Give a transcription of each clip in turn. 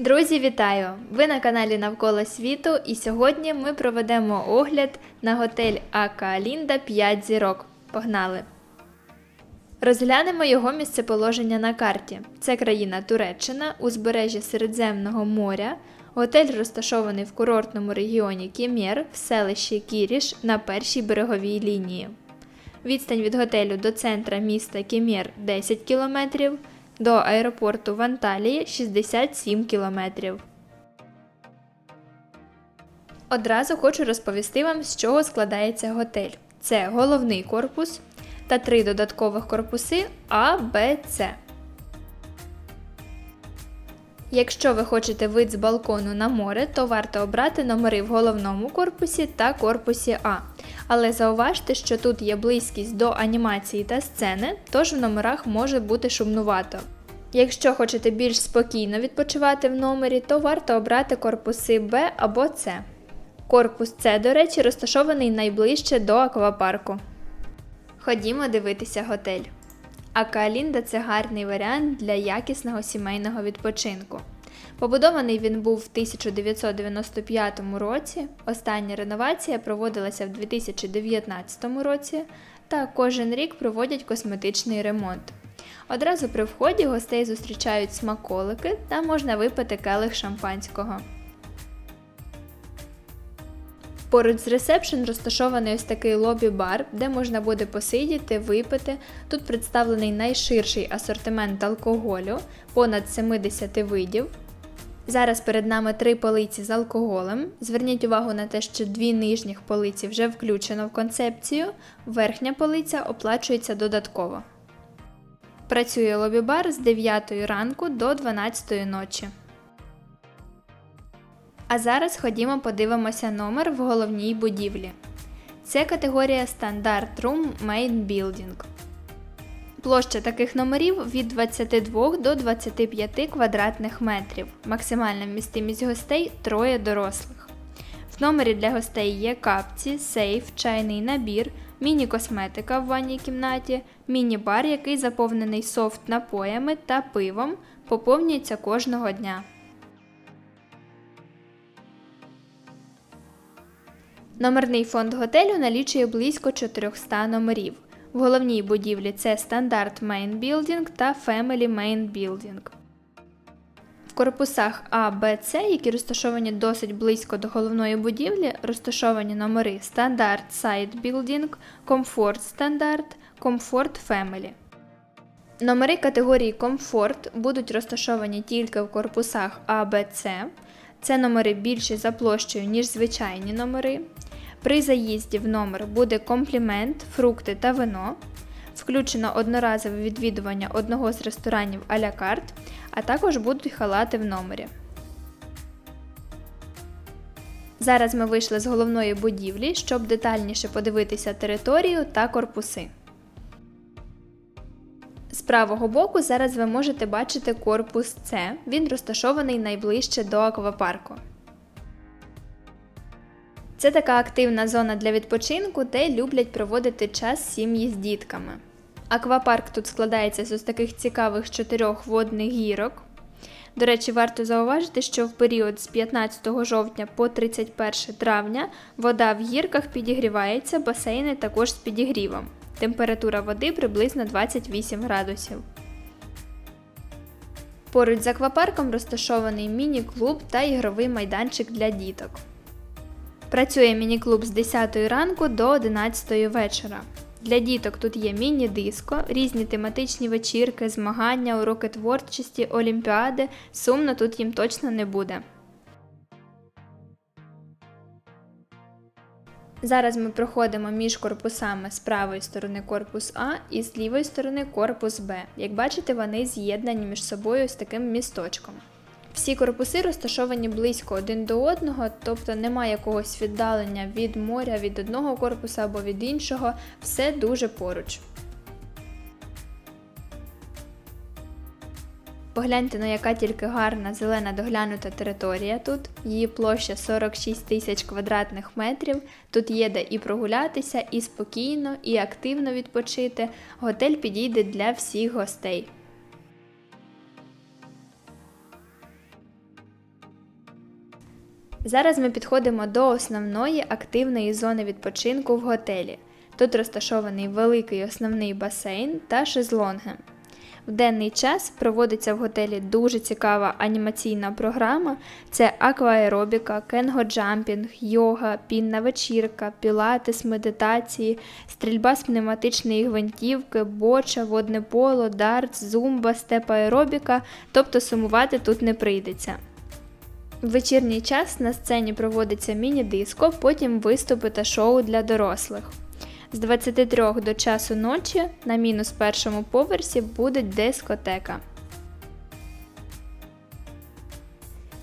Друзі, вітаю! Ви на каналі Навколо світу, і сьогодні ми проведемо огляд на готель АК Алінда 5 зірок. Погнали! Розглянемо його місцеположення на карті. Це країна Туреччина, узбережжя Середземного моря. Готель розташований в курортному регіоні Кімєр в селищі Кіріш на першій береговій лінії. Відстань від готелю до центра міста Кімєр 10 км, до аеропорту в Анталії 67 км. Одразу хочу розповісти вам, з чого складається готель. Це головний корпус та три додаткових корпуси А, Б, С. Якщо ви хочете вид з балкону на море, то варто обрати номери в головному корпусі та корпусі А. Але зауважте, що тут є близькість до анімації та сцени, тож в номерах може бути шумнувато. Якщо хочете більш спокійно відпочивати в номері, то варто обрати корпуси Б або С. Корпус С, до речі, розташований найближче до аквапарку. Ходімо дивитися готель. Акалінда це гарний варіант для якісного сімейного відпочинку. Побудований він був в 1995 році, остання реновація проводилася в 2019 році, та кожен рік проводять косметичний ремонт. Одразу при вході гостей зустрічають смаколики та можна випити келих шампанського. Поруч з ресепшн розташований ось такий лобі-бар, де можна буде посидіти, випити. Тут представлений найширший асортимент алкоголю, понад 70 видів. Зараз перед нами три полиці з алкоголем. Зверніть увагу на те, що дві нижніх полиці вже включено в концепцію, верхня полиця оплачується додатково. Працює лобі-бар з 9 ранку до 12 ночі. А зараз ходімо подивимося номер в головній будівлі. Це категорія Standard Room Main Building. Площа таких номерів від 22 до 25 квадратних метрів. Максимальна вмістимість гостей троє дорослих. В номері для гостей є капці, сейф, чайний набір, міні-косметика в ванній кімнаті, міні-бар, який заповнений софт напоями та пивом, поповнюється кожного дня. Номерний фонд готелю налічує близько 400 номерів. В головній будівлі це Standard Main Building та Family Main Building. В корпусах А, Б, С, які розташовані досить близько до головної будівлі, розташовані номери Standard Side Building, Comfort Standard, Comfort Family. Номери категорії Comfort будуть розташовані тільки в корпусах А, Б, С. Це номери більші за площею, ніж звичайні номери. При заїзді в номер буде комплімент, фрукти та вино. Включено одноразове відвідування одного з ресторанів а-ля карт, а також будуть халати в номері. Зараз ми вийшли з головної будівлі, щоб детальніше подивитися територію та корпуси. З правого боку зараз ви можете бачити корпус С. Він розташований найближче до аквапарку. Це така активна зона для відпочинку, де люблять проводити час сім'ї з дітками. Аквапарк тут складається з ось таких цікавих чотирьох водних гірок. До речі, варто зауважити, що в період з 15 жовтня по 31 травня вода в гірках підігрівається, басейни також з підігрівом. Температура води приблизно 28 градусів. Поруч з аквапарком розташований міні-клуб та ігровий майданчик для діток. Працює міні-клуб з 10 ранку до 11 вечора. Для діток тут є міні-диско, різні тематичні вечірки, змагання, уроки творчості, олімпіади. Сумно тут їм точно не буде. Зараз ми проходимо між корпусами з правої сторони корпус А і з лівої сторони корпус Б. Як бачите, вони з'єднані між собою з таким місточком. Всі корпуси розташовані близько один до одного, тобто немає якогось віддалення від моря від одного корпуса або від іншого, все дуже поруч. Погляньте на яка тільки гарна зелена доглянута територія тут. Її площа 46 тисяч квадратних метрів. Тут є де і прогулятися, і спокійно, і активно відпочити. Готель підійде для всіх гостей. Зараз ми підходимо до основної активної зони відпочинку в готелі. Тут розташований великий основний басейн та шезлонги. В денний час проводиться в готелі дуже цікава анімаційна програма: це акваеробіка, кенго-джампінг, йога, пінна вечірка, пілатес, медитації, стрільба з пневматичної гвинтівки, боча, водне поло, дартс, зумба, степ-аеробіка, тобто сумувати тут не прийдеться. В вечірній час на сцені проводиться міні-диско, потім виступи та шоу для дорослих. З 23 до часу ночі на мінус першому поверсі буде дискотека.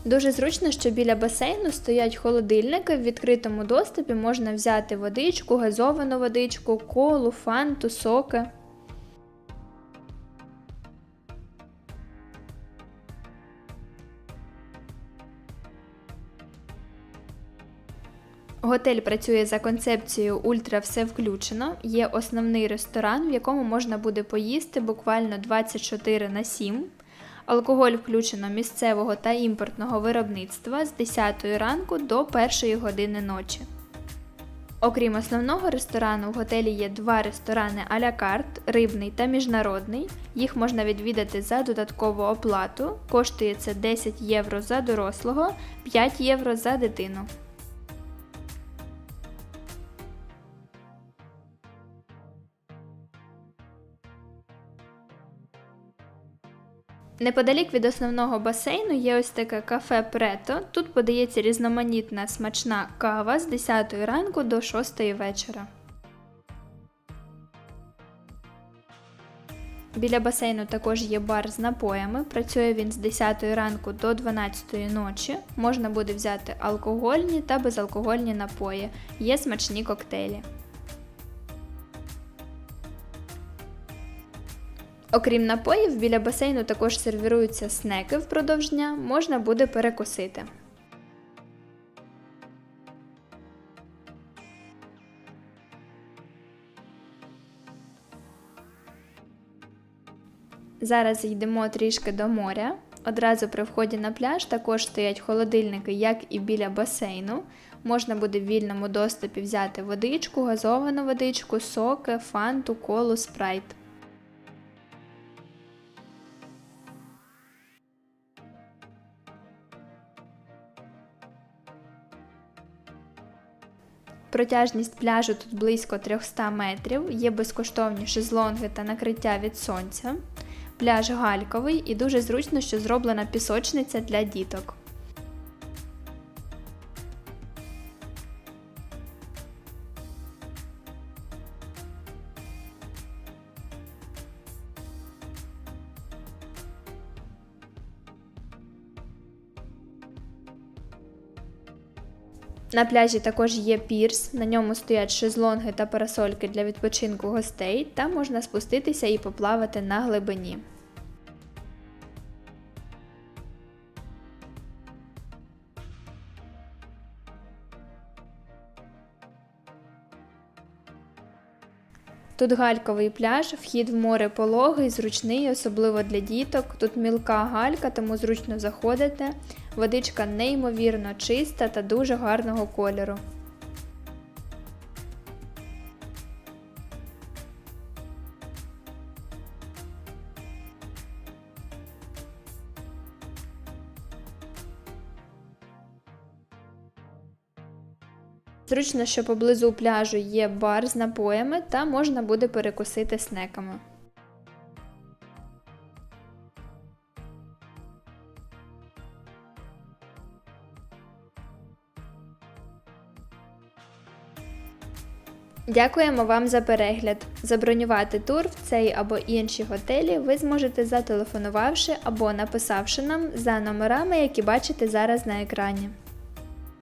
Дуже зручно, що біля басейну стоять холодильники, в відкритому доступі можна взяти водичку, газовану водичку, колу, фанту, соки. Готель працює за концепцією Ультра все включено. Є основний ресторан, в якому можна буде поїсти буквально 24 на 7. Алкоголь включено місцевого та імпортного виробництва з 10 ранку до 1 години ночі. Окрім основного ресторану, в готелі є два ресторани а-ля карт, рибний та міжнародний. Їх можна відвідати за додаткову оплату. Коштує це 10 євро за дорослого, 5 євро за дитину. Неподалік від основного басейну є ось таке кафе Прето. Тут подається різноманітна смачна кава з 10 ранку до 6 вечора. Біля басейну також є бар з напоями. Працює він з 10 ранку до 12 ночі. Можна буде взяти алкогольні та безалкогольні напої. Є смачні коктейлі. Окрім напоїв, біля басейну також сервіруються снеки впродовж дня, можна буде перекусити. Зараз йдемо трішки до моря. Одразу при вході на пляж також стоять холодильники, як і біля басейну. Можна буде в вільному доступі взяти водичку, газовану водичку, соки, фанту, колу, спрайт. Протяжність пляжу тут близько 300 метрів, є безкоштовні шезлонги та накриття від сонця. Пляж гальковий і дуже зручно, що зроблена пісочниця для діток. На пляжі також є пірс, на ньому стоять шезлонги та парасольки для відпочинку гостей, та можна спуститися і поплавати на глибині. Тут гальковий пляж, вхід в море пологий, зручний, особливо для діток. Тут мілка галька, тому зручно заходите. Водичка неймовірно чиста та дуже гарного кольору. Зручно, що поблизу пляжу є бар з напоями та можна буде перекусити снеками. Дякуємо вам за перегляд. Забронювати тур в цей або інші готелі ви зможете зателефонувавши або написавши нам за номерами, які бачите зараз на екрані.